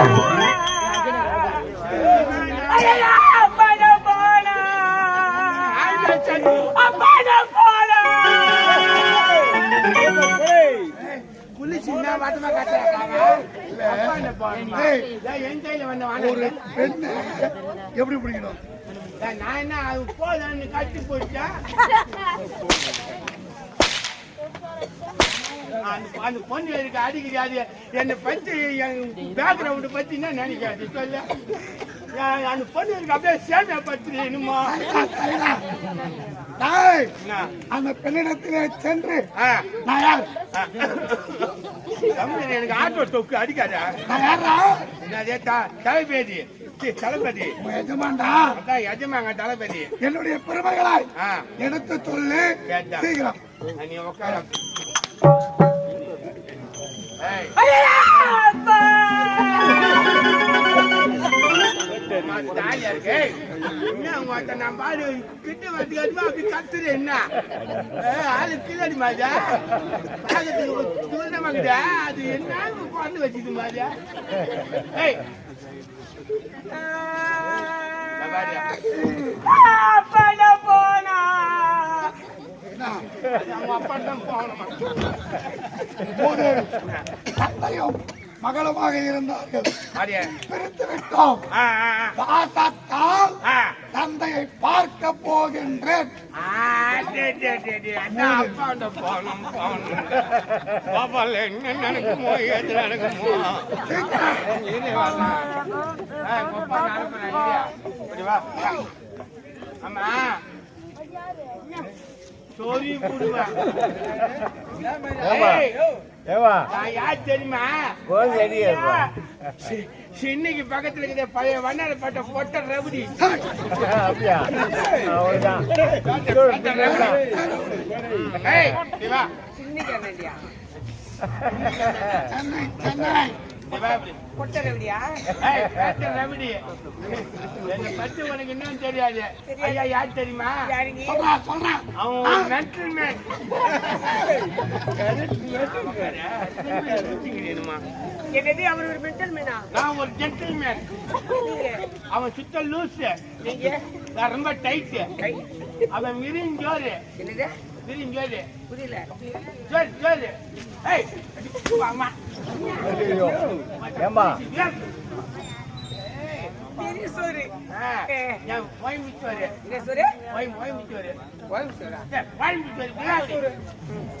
எப்படி பிடிக்கணும் நான் என்ன அது போதும் கட்டி போயிட்டா? அந்த பொண்ணு இருக்கு அடிக்கடி அது என்னை பத்தி என் பேக்ரவுண்ட் பத்தி என்ன நினைக்காது சொல்ல. அந்த பொண்ணு இருக்கு அப்படியே சேமியா பத்தி என்னமோ டேய், என்ன? அந்த பெண்ணிடத்திலே சென்று நான் யார்? எனக்கு ஆட்டோ தொக்கு அடிக்காதா. நான் யாரா என்னதே த- தளபதி. எஜமான்டா? அதான் எஜமாங்க தளபதி. என்னுடைய பெருமைகளாய் எடுத்து சொல்லு. சீக்கிரம். நீ உட்கார தாலியா இருக்கு என்ன உங்க நான் பாரு கிட்ட வந்து கட்டுமா அப்படி கத்துற என்ன? ஆளு கிள்ளடி மாதிரியா பாக்கத்துக்கு தூரமாக்குதா அது என்ன குழந்தை வச்சுது மாதிரியா ஏய். போனா. அவங்க அப்பா தான் தந்தையும் மகளுமாக இருந்தார்கள். பிரித்து விட்டோம். பாசத்தால் தந்தையை பார்க்க போகின்றேன். என்ன நடக்குமோ, ஏது நடக்குமோ? ஆமா. சொறி புடுவேன். நான் யார் தெரியுமா? கோல் தெரியுமா சி- சின்னைக்கு பக்கத்துல இருக்கிற பழைய வண்ணாரப்பட்ட பொட்ட ரவுடி. அப்படியா? பொட்ட ரவுடி. ஏய், நீ வா சென்னை சென்னை. இன்னும் தெரியாது. ஐயா யார் தெரியுமா? சொல்றா சொல்றா. அவன் mental man. என்னது அவர் ஒரு மென்டல் மேனா நான் ஒரு ஜென்டில்மேன் அவன் சுத்த லூஸ் நான் ரொம்ப டைட் அவன் மிரிஞ்சோரு என்னது? புரியல. ஏம்பா.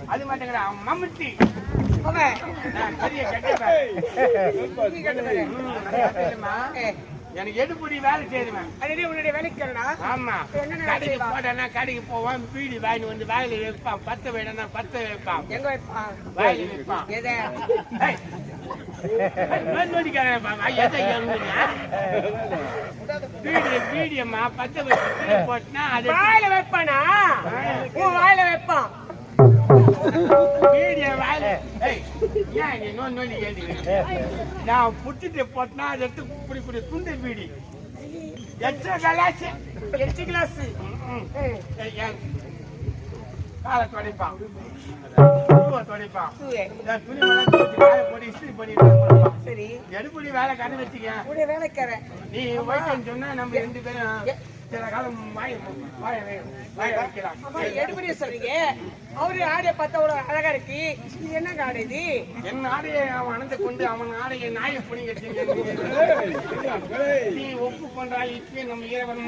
அது மாட்டேங்கிற. மம்முட்டி. பெரிய கெட்டவன். எனக்கு எடுப்படி வேலை செய்யுவேன் அடடே உன்னுடைய வேலைக்காரனா ஆமா. கடைக்கு? போட்டேன்னா கடைக்கு போவான். பீடி வாங்கி வந்து வாயில வைப்பான். பத்த வேடனா பத்த வைப்பான். எங்க வைப்பான் வாயில வைப்பான். எதை? பீடியம்மா பத்த பீடி போட்டுனா அது வாயில வைப்பானா? வாயில வைப்பான். பீடிய வாயில ஏய், ஏன் நீ நோண்டி கேட்டுக்கிறீங்க? நான் புட்டுட்டு போட்டுனா அதை எடுத்து இப்படி இப்படி துண்டு பீடி. எட்டு கிளாஸ் ஏய், ஏன் காலை துடைப்பான் துடைப்பான் துணி காய போட்டு இஸ்திரி பண்ணிட்டு. சரி. எடுப்படி வேலை கடை வச்சுக்க. வேலைக்காரன். நீ வைக்கன்னு சொன்னா நம்ம ரெண்டு பேரும் சில காலம் வாய வாய வைக்கலாம் ஆமா எடுபடிய சொல்றீங்க? அவரு ஆடைய பார்த்தா அவ்வளவு அழகா இருக்கு. இது என்ன இது? என் ஆடையை அவன் அணந்து கொண்டு அவன் ஆடையை நாயை புனிங்க நீ ஒப்பு பண்றா இப்ப நம்ம இறைவன்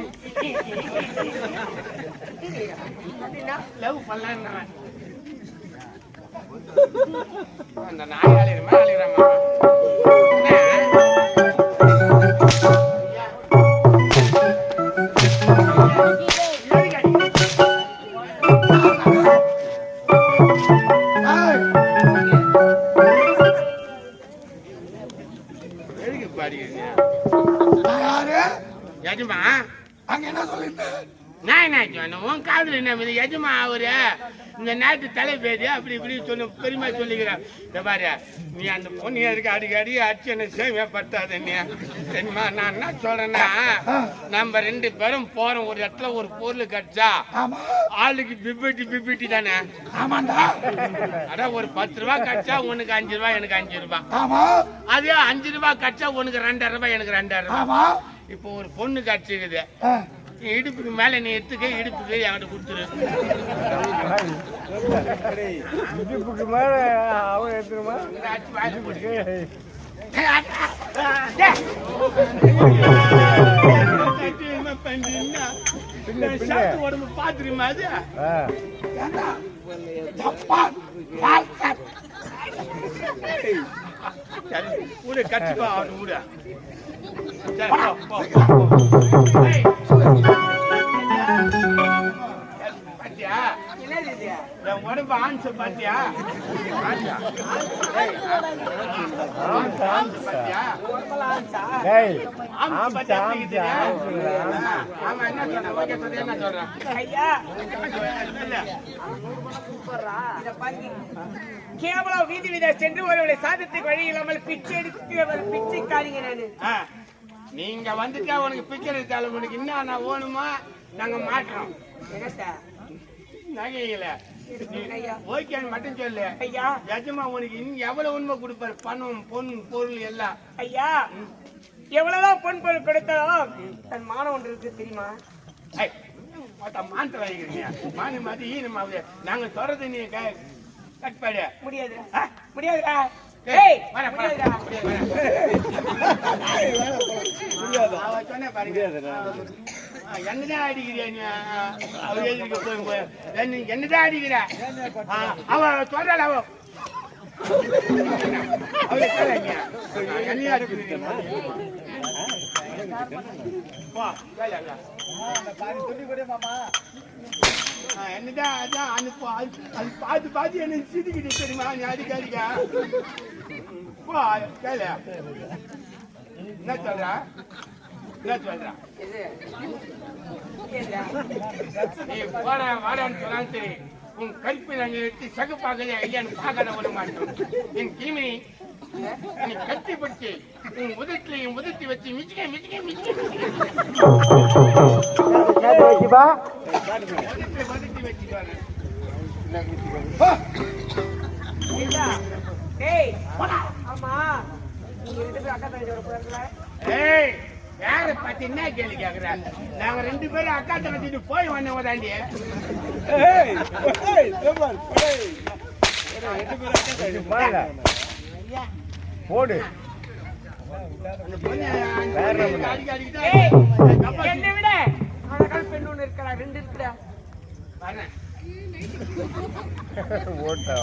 அப்படின்னா லவ் அந்த நாய் ஏய், எஜமா? அங்க என்ன சொல்லிட்டு? நான் என்ன சொன்னேன்? உன் காதுல என்ன? எஜமா அவரு? இந்த நாட்டு தலைப்பேதி அப்படி இப்படி சொன்ன பெருமை சொல்லிக்கிறேன். இந்த பாரு நீ அந்த பொண்ணு எதுக்கு அடிக்கடி அடிச்சு சேவைப்படுத்தாத நீ. சரிம்மா நான் என்ன சொல்றேன்னா நம்ம ரெண்டு பேரும் போறோம் ஒரு இடத்துல ஒரு பொருள் கிடைச்சா ஆளுக்கு பிபிட்டி பிபிட்டி தானே? அதான் ஒரு பத்து ரூபாய் கிடைச்சா உனக்கு அஞ்சு ரூபாய் எனக்கு அஞ்சு ரூபாய் அதே அஞ்சு ரூபாய் கிடைச்சா உனக்கு ரெண்டாயிரம் ரூபாய் எனக்கு ரெண்டாயிரம் ரூபாய் இப்போ ஒரு பொண்ணு கிடைச்சிக்குது ஆ, இடுப்புக்கு மேல நீ எடுத்துக்க இடுப்புக்கு என்கிட்ட கொடுத்துரு இடுப்புக்கு மேல அவன் எடுத்துருமா உடம்பு பாத்துருமா அது விடு, கட்சிப்பா, அவனை விடு. உடம்பு ஆன்சு பாத்தியா கேவலம் வீதி வீதியா சென்று ஒருவரை சாதத்துக்கு வழி இல்லாமல் பிச்சை எடுத்து பிச்சைக்காரிங்க நானு நீங்க வந்துட்டா உனக்கு பிக்சர் எடுத்தாலும் உனக்கு என்ன வேணுமா நாங்க மாட்டுறோம். ஐயா. ஓகேன்னு மட்டும் சொல்லு. ஐயா. எஜமா உனக்கு இன்னும் எவ்வளவு உண்மை கொடுப்பாரு? பணம் பொன் பொருள் எல்லாம். ஐயா எவ்வளவுதான் பொன் பொருள் கொடுத்தாலும் தன் மானம் இருக்கு தெரியுமா? மானத்தை வாங்கிக்கிறீங்க. மானி மாதிரி ஈனமாவது நாங்க சொல்றது நீ க- கட்பாடு முடியாது? முடியாதுடா. என்னதான். என்ன- என்னதான் அடிக்கிற ஆ, அவ சொல்றாள் அவ அவளை சொல்ல நீ. ஆ, என்னதான் அதான் அது அது பார்த்து பார்த்து என்ன சிரிக்கிட்டு தெரியுமா நீ அடிக்க கேளு என்ன சொல்றா என்ன சொல்றா நீ போட வாடான்னு சொன்னாலும் சரி உன் கருப்பு நாங்கள் சகுப்பாகவே சகு பார்க்கலையா இல்லையான்னு பார்க்காத விட மாட்டோம் என் கிளிமணி நீ கட்டி பிடிச்சி உன் உதட்டில என் உதட்டி வச்சு மிச்சிக்க மிச்சிக்க மிச்சிக்க ரெண்டு பேரும் அக்கா என்ன கேள்வி கேக்குற நாங்க ரெண்டு பேரும் அக்கா தங்கச்சிட்டு போய் வந்தவங்க தாண்டி மேல போடு அந்த பொண்ணு அடிக்க அடிக்கிட்டா ஏய் ஓட்டா